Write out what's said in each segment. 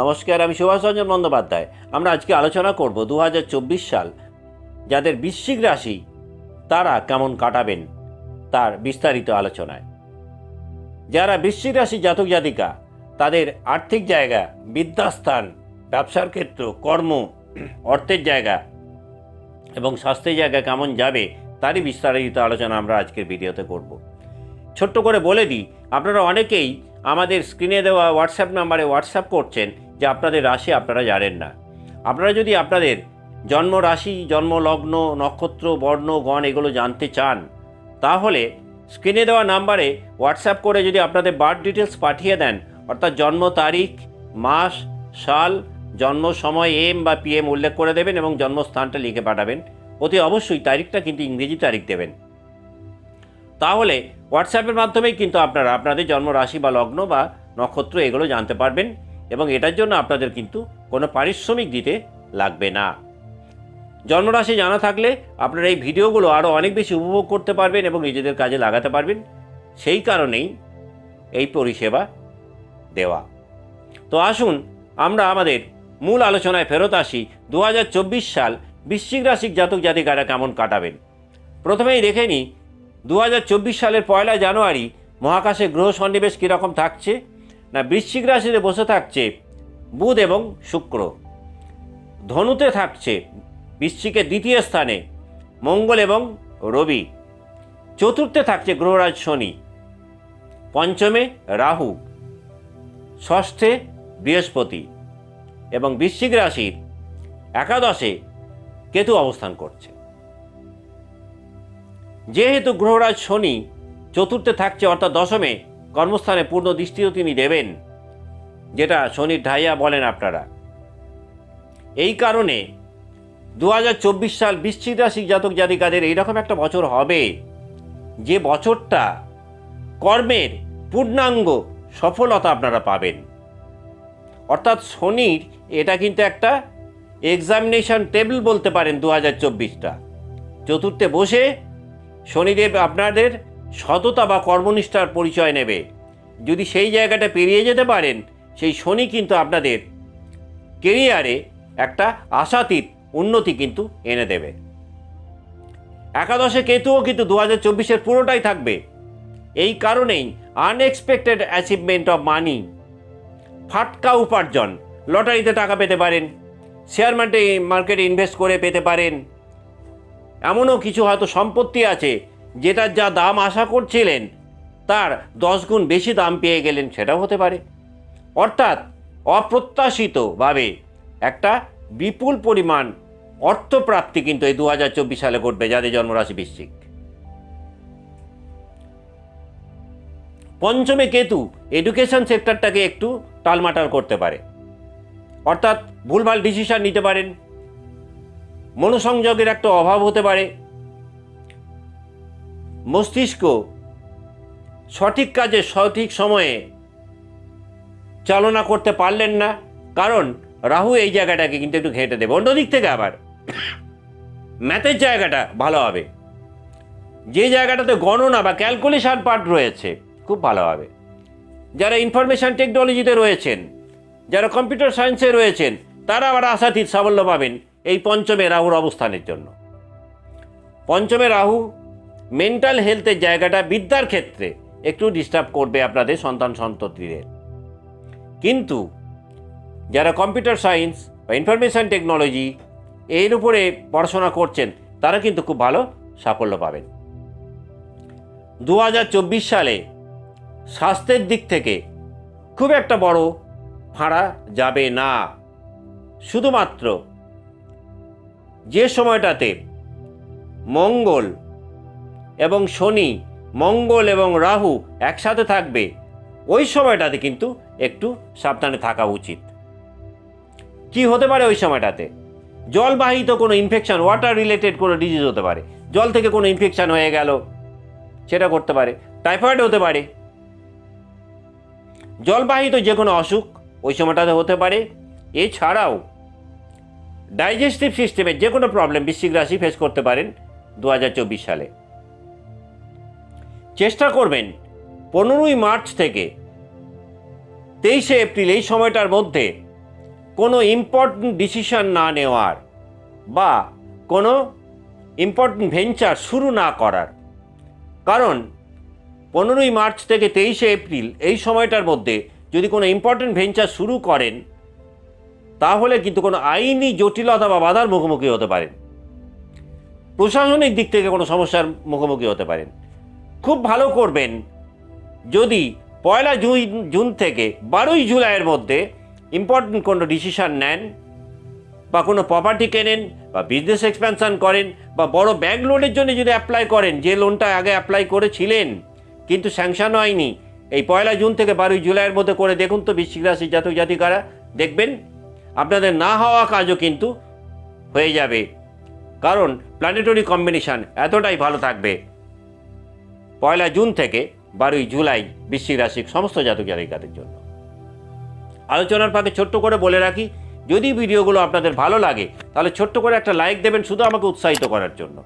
নমস্কার, আমি সুভাষ রঞ্জন বন্দ্যোপাধ্যায়। আমরা আজকে আলোচনা করব দু হাজার চব্বিশ সাল, যাদের বৃশ্চিক রাশি তারা কেমন কাটাবেন তার বিস্তারিত আলোচনায়। যারা বৃশ্চিক রাশি জাতক জাতিকা, তাদের আর্থিক জায়গা, বিদ্যাস্থান, ব্যবসার ক্ষেত্র, কর্ম, অর্থের জায়গা এবং স্বাস্থ্যের জায়গা কেমন যাবে, তারই বিস্তারিত আলোচনা আমরা আজকের ভিডিওতে করব। ছোট্ট করে বলে দিই, আপনারা অনেকেই আমাদের স্ক্রিনে দেওয়া হোয়াটসঅ্যাপ নাম্বারে হোয়াটসঅ্যাপ করছেন যে আপনাদের রাশি আপনারা জানেন না। আপনারা যদি আপনাদের জন্ম রাশি, জন্ম লগ্ন, নক্ষত্র, বর্ণ, গণ এগুলো জানতে চান, তাহলে স্ক্রিনে দেওয়া নাম্বারে হোয়াটসঅ্যাপ করে যদি আপনাদের বার্থ ডিটেলস পাঠিয়ে দেন, অর্থাৎ জন্ম তারিখ, মাস, সাল, জন্ম সময় এম বা পিএম উল্লেখ করে দেবেন এবং জন্মস্থানটা লিখে পাঠাবেন। অতি অবশ্যই তারিখটা কিন্তু ইংরেজি তারিখ দেবেন। তাহলে হোয়াটসঅ্যাপের মাধ্যমেই কিন্তু আপনারা আপনাদের জন্ম রাশি বা লগ্ন বা নক্ষত্র এগুলো জানতে পারবেন এবং এটার জন্য আপনাদের কিন্তু কোনো পারিশ্রমিক দিতে লাগবে না। জন্মরাশি জানা থাকলে আপনারা এই ভিডিওগুলো আরও অনেক বেশি উপভোগ করতে পারবেন এবং নিজেদের কাজে লাগাতে পারবেন। সেই কারণেই এই পরিষেবা দেওয়া। তো আসুন আমরা আমাদের মূল আলোচনায় ফেরত আসি। দু হাজার চব্বিশ সাল বৃশ্চিক রাশির জাতক জাতিকারা কেমন কাটাবেন? প্রথমেই দেখে নিই দু হাজার চব্বিশ সালের পয়লা জানুয়ারি মহাকাশে গ্রহ সন্নিবেশ কীরকম থাকছে? না বৃশ্চিক রাশিতে বসে থাকছে বুধ এবং শুক্র। ধনুতে থাকছে বৃশ্চিকের দ্বিতীয় স্থানে মঙ্গল এবং রবি। চতুর্থে থাকছে গ্রহরাজ শনি। পঞ্চমে রাহু। ষষ্ঠে বৃহস্পতি এবং বৃশ্চিক রাশির একাদশে কেতু অবস্থান করছে। যেহেতু গ্রহরাজ শনি চতুর্থে থাকছে অর্থাৎ দশমে, কর্মস্থানে পূর্ণ দৃষ্টিও তিনি দেবেন, যেটা শনির ঢাইয়া বলেন আপনারা। এই কারণে দু হাজার চব্বিশ সাল বৃশ্চিক রাশি জাতক জাতিকাদের এইরকম একটা বছর হবে, যে বছরটা কর্মের পূর্ণাঙ্গ সফলতা আপনারা পাবেন। অর্থাৎ শনির এটা কিন্তু একটা এক্সামিনেশন টেবিল বলতে পারেন দু হাজার চব্বিশটা। চতুর্থে বসে শনিদেব আপনাদের সততা বা কর্মনিষ্ঠার পরিচয় নেবে। যদি সেই জায়গাটা পেরিয়ে যেতে পারেন, সেই শনি কিন্তু আপনাদের কেরিয়ারে একটা আশাতীত উন্নতি কিন্তু এনে দেবে। একাদশে কেতুও কিন্তু দু হাজার চব্বিশের পুরোটাই থাকবে। এই কারণেই আনএক্সপেক্টেড অ্যাচিভমেন্ট অফ মানি ফাটকা উপার্জন, লটারিতে টাকা পেতে পারেন শেয়ার মার্কেটে মার্কেটে ইনভেস্ট করে পেতে পারেন এমনও কিছু হয়তো সম্পত্তি আছে যেটার যা দাম আশা করছিলেন, তার গুণ বেশি দাম পেয়ে গেলেন সেটাও হতে পারে। অর্থাৎ অপ্রত্যাশিতভাবে একটা বিপুল পরিমাণ অর্থপ্রাপ্তি কিন্তু এই দু হাজার চব্বিশ সালে ঘটবে যাদের জন্মরাশি বৃশ্চিক। পঞ্চমে কেতু এডুকেশন সেক্টরটাকে একটু টালমাটাল করতে পারে। অর্থাৎ ভুলভাল ডিসিশন নিতে পারেন মনোসংযোগের একটা অভাব হতে পারে। মস্তিষ্ক সঠিক কাজে সঠিক সময়ে চালনা করতে পারলেন না, কারণ রাহু এই জায়গাটাকে কিন্তু একটু ঘেঁটে দেবে। অন্যদিক থেকে আবার ম্যাথের জায়গাটা ভালো হবে। যে জায়গাটাতে গণনা বা ক্যালকুলেশন পার্ট রয়েছে, খুব ভালো হবে। যারা ইনফরমেশন টেকনোলজিতে রয়েছেন, যারা কম্পিউটার সায়েন্সে রয়েছেন, তারা আবার আশাতীত সাফল্য পাবেন। এই পঞ্চমে রাহুর অবস্থানের জন্য। পঞ্চমে রাহু মেন্টাল হেলথের জায়গাটা বিদ্যার ক্ষেত্রে একটু ডিস্টার্ব করবে আপনাদের সন্তান সন্ততিদের। কিন্তু যারা কম্পিউটার সায়েন্স বা ইনফরমেশান টেকনোলজি এর উপরে পড়াশোনা করছেন, তারা কিন্তু খুব ভালো সাফল্য পাবেন। দু হাজার চব্বিশ সালে স্বাস্থ্যের দিক থেকে খুব একটা বড় ফাঁড়া যাবে না। শুধুমাত্র যে সময়টাতে মঙ্গল এবং শনি, মঙ্গল এবং রাহু একসাথে থাকবে, ওই সময়টাতে কিন্তু একটু সাবধানে থাকা উচিত। কি হতে পারে ওই সময়টাতে? জলবাহিত কোনো ইনফেকশান ওয়াটার রিলেটেড কোনো ডিজিজ হতে পারে। জল থেকে কোনো ইনফেকশান হয়ে গেল, সেটা করতে পারে। টাইফয়েড হতে পারে। জলবাহিত যে কোনো অসুখ ওই সময়টাতে হতে পারে। এছাড়াও ডাইজেস্টিভ সিস্টেমের যে কোনো প্রবলেম বৃশ্চিক রাশি ফেস করতে পারেন দু হাজার চব্বিশ সালে। চেষ্টা করবেন পনেরোই মার্চ থেকে তেইশে এপ্রিল এই সময়টার মধ্যে কোনো ইম্পর্টেন্ট ডিসিশন না নেওয়ার বা কোনো ইম্পর্টেন্ট ভেঞ্চার শুরু না করার। কারণ পনেরোই মার্চ থেকে তেইশে এপ্রিল এই সময়টার মধ্যে যদি কোনো ইম্পর্টেন্ট ভেঞ্চার শুরু করেন তাহলে কিন্তু কোনো আইনি জটিলতা বা বাধার মুখোমুখি হতে পারেন প্রশাসনিক দিক থেকে কোনো সমস্যার মুখোমুখি হতে পারেন খুব ভালো করবেন যদি পয়লা জুন জুন থেকে বারোই জুলাইয়ের মধ্যে ইম্পর্টেন্ট কোনো ডিসিশান নেন বা কোনো প্রপার্টি কেনেন বা বিজনেস এক্সপ্যানশন করেন বা বড় ব্যাংক লোনের জন্য যদি অ্যাপ্লাই করেন, যে লোনটা আগে অ্যাপ্লাই করেছিলেন কিন্তু স্যাংশন হয়নি, এই পয়লা জুন থেকে বারোই জুলাইয়ের মধ্যে করে দেখুন তো বৃশ্চিক রাশি জাতক জাতিকারা, দেখবেন আপনাদের না হওয়া কাজও কিন্তু হয়ে যাবে। কারণ প্ল্যানেটরি কম্বিনেশান এতটাই ভালো থাকবে। পয়লা জুন থেকে বারোই জুলাই বৃশ্চিক রাশির সমস্ত জাতক জাতিকাদের জন্য। আলোচনার ফাঁকে ছোট্ট করে বলে রাখি, যদি ভিডিওগুলো আপনাদের ভালো লাগে, তাহলে ছোট্ট করে একটা লাইক দেবেন শুধু আমাকে উৎসাহিত করার জন্য।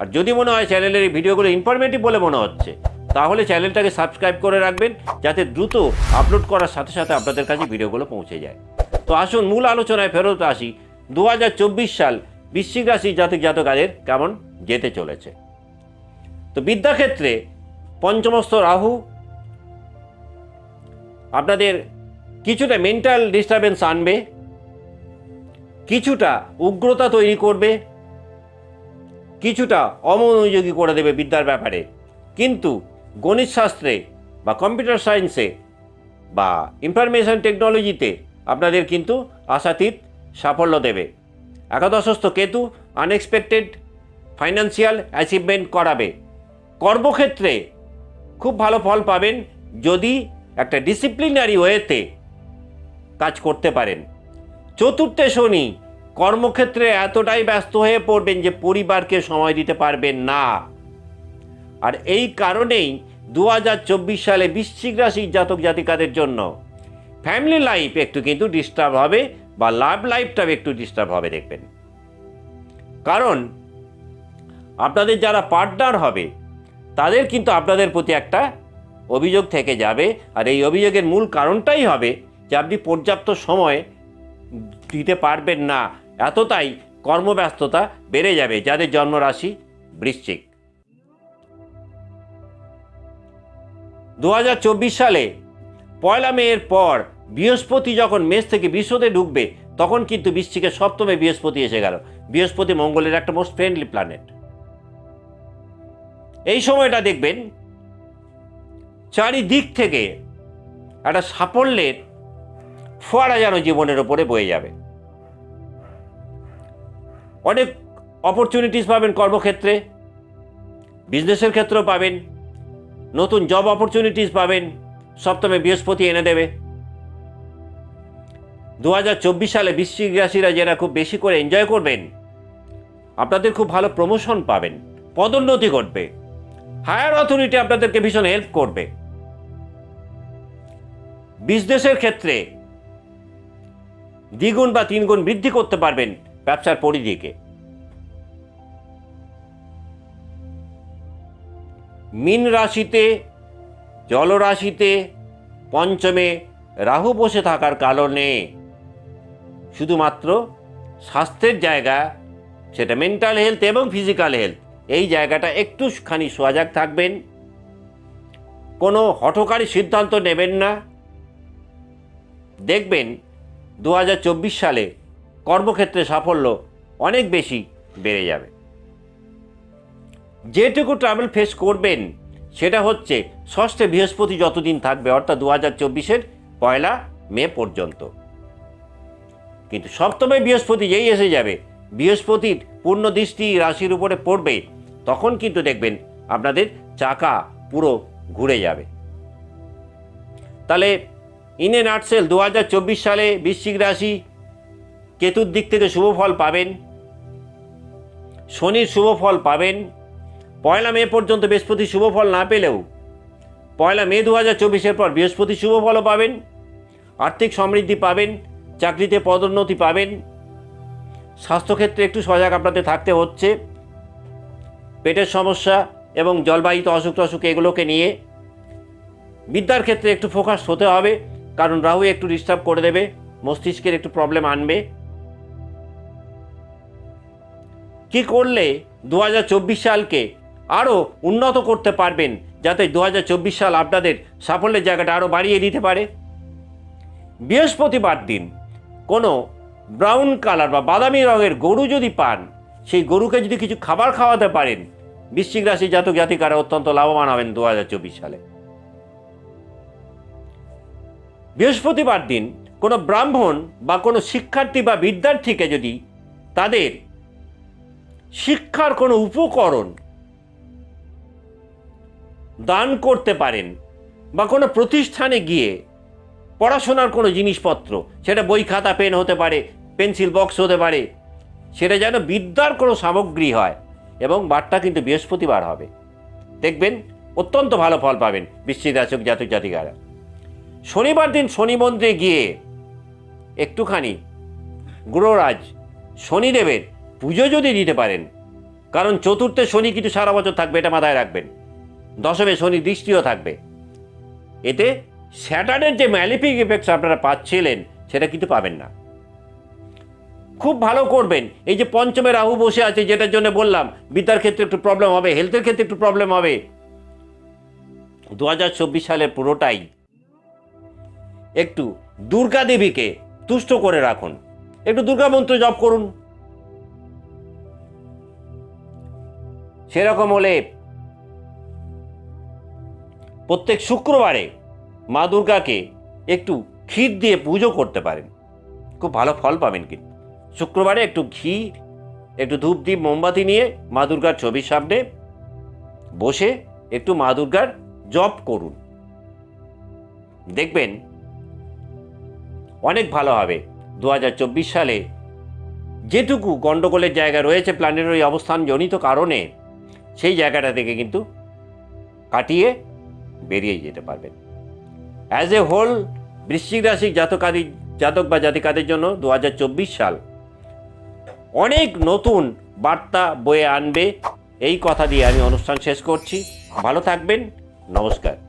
আর যদি মনে হয় চ্যানেলের এই ভিডিওগুলো ইনফরমেটিভ বলে মনে হচ্ছে, তাহলে চ্যানেলটাকে সাবস্ক্রাইব করে রাখবেন, যাতে দ্রুত আপলোড করার সাথে সাথে আপনাদের কাছে ভিডিওগুলো পৌঁছে যায়। তো আসুন মূল আলোচনায় ফেরত আসি। দু হাজার চব্বিশ সাল বৃশ্চিক রাশি জাতক জাতকাদের কেমন যেতে চলেছে? তো বিদ্যাক্ষেত্রে পঞ্চমস্ত রাহু, আপনাদের কিছুটা মেন্টাল ডিস্টারবেন্স আনবে, কিছুটা উগ্রতা তৈরি করবে, কিছুটা অমনোযোগী করে দেবে বিদ্যার ব্যাপারে। কিন্তু গণিতশাস্ত্রে বা কম্পিউটার সায়েন্সে বা ইনফরমেশন টেকনোলজিতে আপনাদের কিন্তু আশাতীত সাফল্য দেবে। একাদশস্থ কেতু আনএক্সপেক্টেড ফাইন্যান্সিয়াল অ্যাচিভমেন্ট করাবে। কর্মক্ষেত্রে খুব ভালো ফল পাবেন যদি একটা ডিসিপ্লিনারি ওয়েতে কাজ করতে পারেন। চতুর্থে শনি কর্মক্ষেত্রে এতটাই ব্যস্ত হয়ে পড়বেন যে পরিবারকে সময় দিতে পারবেন না। আর এই কারণেই দু হাজার চব্বিশ সালে বৃশ্চিক রাশির জাতক জাতিকাদের জন্য ফ্যামিলি লাইফ একটু কিন্তু ডিস্টার্ব হবে বা লাভ লাইফটাও একটু ডিস্টার্ব হবে, দেখবেন। কারণ আপনাদের যারা পার্টনার হবে, তাদের কিন্তু আপনাদের প্রতি একটা অভিযোগ থেকে যাবে। আর এই অভিযোগের মূল কারণটাই হবে যে আপনি পর্যাপ্ত সময় দিতে পারবেন না। এতটাই কর্মব্যস্ততা বেড়ে যাবে যাদের জন্মরাশি বৃশ্চিক। দু হাজার চব্বিশ সালে পয়লা মেয়ের পর বৃহস্পতি যখন মেষ থেকে বিশ্বতে ঢুকবে, তখন কিন্তু বৃশ্চিকের সপ্তমে বৃহস্পতি এসে গেল। বৃহস্পতি মঙ্গলের একটা মোস্ট ফ্রেন্ডলি প্ল্যানেট এই সময়টা দেখবেন, চারিদিক থেকে একটা সাফল্যের ফোয়ারা যেন জীবনের ওপরে বয়ে যাবে। অনেক অপরচুনিটিস পাবেন কর্মক্ষেত্রে বিজনেসের ক্ষেত্রেও পাবেন, নতুন জব অপরচুনিটিস পাবেন সপ্তমে বৃহস্পতি এনে দেবে। দু হাজার চব্বিশ সালে বৃশ্চিক রাশিরা যারা খুব বেশি করে এনজয় করবেন, আপনাদের খুব ভালো প্রমোশন পাবেন, পদোন্নতি ঘটবে হায়ার অথরিটি আপনাদেরকে ভীষণ হেল্প করবে। বিজনেসের ক্ষেত্রে দ্বিগুণ বা তিনগুণ বৃদ্ধি করতে পারবেন ব্যবসার পরিধিকে। মিন রাশিতে জলরাশিতে পঞ্চমে রাহু বসে থাকার কারণে শুধুমাত্র স্বাস্থ্যের জায়গা, সেটা মেন্টাল হেলথ এবং ফিজিক্যাল হেলথ এই জায়গাটা একটুখানি সজাগ থাকবেন। কোনো হঠকারী সিদ্ধান্ত নেবেন না। দেখবেন দু হাজার চব্বিশ সালে কর্মক্ষেত্রে সাফল্য অনেক বেশি বেড়ে যাবে। যেটুকু ট্রাভেল ফেস করবেন সেটা হচ্ছে ষষ্ঠে বৃহস্পতি যতদিন থাকবে, অর্থাৎ দু হাজার চব্বিশের পয়লা মে পর্যন্ত। কিন্তু সপ্তমে বৃহস্পতি যেই এসে যাবে, বৃহস্পতির পূর্ণ দৃষ্টি রাশির উপরে পড়বে, তখন কিন্তু দেখবেন আপনাদের চাকা পুরো ঘুরে যাবে। তাহলে ইন নাটসেল দু হাজার চব্বিশ সালে বৃশ্চিক রাশি কেতুর দিক থেকে শুভ ফল পাবেন, শনির শুভ ফল পাবেন পয়লা মে পর্যন্ত বৃহস্পতি শুভ ফল না পেলেও পয়লা মে দু হাজার চব্বিশের পর বৃহস্পতি শুভ ফলও পাবেন, আর্থিক সমৃদ্ধি পাবেন, চাকরিতে পদোন্নতি পাবেন। স্বাস্থ্যক্ষেত্রে একটু সজাগ আপনাদের থাকতে হচ্ছে। পেটের সমস্যা এবং জলবাহিত অসুখ টসুখ এগুলোকে নিয়ে বিদ্যার ক্ষেত্রে একটু ফোকাস হতে হবে, কারণ রাহু একটু ডিস্টার্ব করে দেবে, মস্তিষ্কের একটু প্রবলেম আনবে। কি করলে দু হাজার চব্বিশ সালকে আরও উন্নত করতে পারবেন যাতে দু হাজার চব্বিশ সাল আপনাদের সাফল্যের জায়গাটা আরও বাড়িয়ে দিতে পারে। বৃহস্পতিবার দিন কোনো ব্রাউন কালার বা বাদামি রঙের গরু যদি পান, সেই গরুকে যদি কিছু খাবার খাওয়াতে পারেন, বৃশ্চিক রাশি জাতক জাতিকারা অত্যন্ত লাভবান হবেন দু হাজার চব্বিশ সালে। বৃহস্পতিবার দিন কোনো ব্রাহ্মণ বা কোনো শিক্ষার্থী বা বিদ্যার্থীকে যদি তাদের শিক্ষার কোনো উপকরণ দান করতে পারেন বা কোনো প্রতিষ্ঠানে গিয়ে পড়াশোনার কোনো জিনিসপত্র, সেটা বই, খাতা, পেন হতে পারে, পেন্সিল বক্স হতে পারে, সেটা যেন বিদ্যার কোনো সামগ্রী হয় এবং বারটা কিন্তু বৃহস্পতিবার হবে। দেখবেন অত্যন্ত ভালো ফল পাবেন বৃশ্চিক রাশক জাতক জাতিকারা। শনিবার দিন শনি মন্দিরে গিয়ে একটুখানি গ্রহরাজ শনিদেবের পুজো যদি দিতে পারেন, কারণ চতুর্থে শনি কিন্তু সারা বছর থাকবে, এটা মাথায় রাখবেন। দশমে শনি দৃষ্টিও থাকবে। এতে স্যাটার্নের যে ম্যালিফিক ইফেক্টস আপনারা পাচ্ছিলেন, সেটা কিন্তু পাবেন না। খুব ভালো করবেন। এই যে পঞ্চমে রাহু বসে আছে, যেটার জন্য বললাম, বিদ্যার ক্ষেত্রে একটু প্রবলেম হবে হেলথের ক্ষেত্রে একটু প্রবলেম হবে। দু হাজার চব্বিশ সালের পুরোটাই একটু দুর্গা দেবীকে তুষ্ট করে রাখুন। একটু দুর্গা মন্ত্র জপ করুন। সেরকম হলে প্রত্যেক শুক্রবারে মা দুর্গাকে একটু ক্ষীর দিয়ে পুজো করতে পারেন। খুব ভালো ফল পাবেন কিন্তু। শুক্রবারে একটু ঘি, একটু ধূপ দ্বীপ মোমবাতি নিয়ে মা দুর্গার ছবির সামনে বসে একটু মা দুর্গার জপ করুন। দেখবেন অনেক ভালো হবে। দু হাজার চব্বিশ সালে যেটুকু গণ্ডগোলের জায়গা রয়েছে প্ল্যানেটারি অবস্থান জনিত কারণে সেই জায়গাটা থেকে কিন্তু কাটিয়ে বেরিয়ে যেতে পারবেন। অ্যাজ এ হোল বৃশ্চিক রাশি জাতকাদি, জাতক বা জাতিকাদের জন্য দু হাজার চব্বিশ সাল অনেক নতুন বার্তা বয়ে আনবে। এই কথা দিয়ে আমি অনুষ্ঠান শেষ করছি। ভালো থাকবেন। নমস্কার।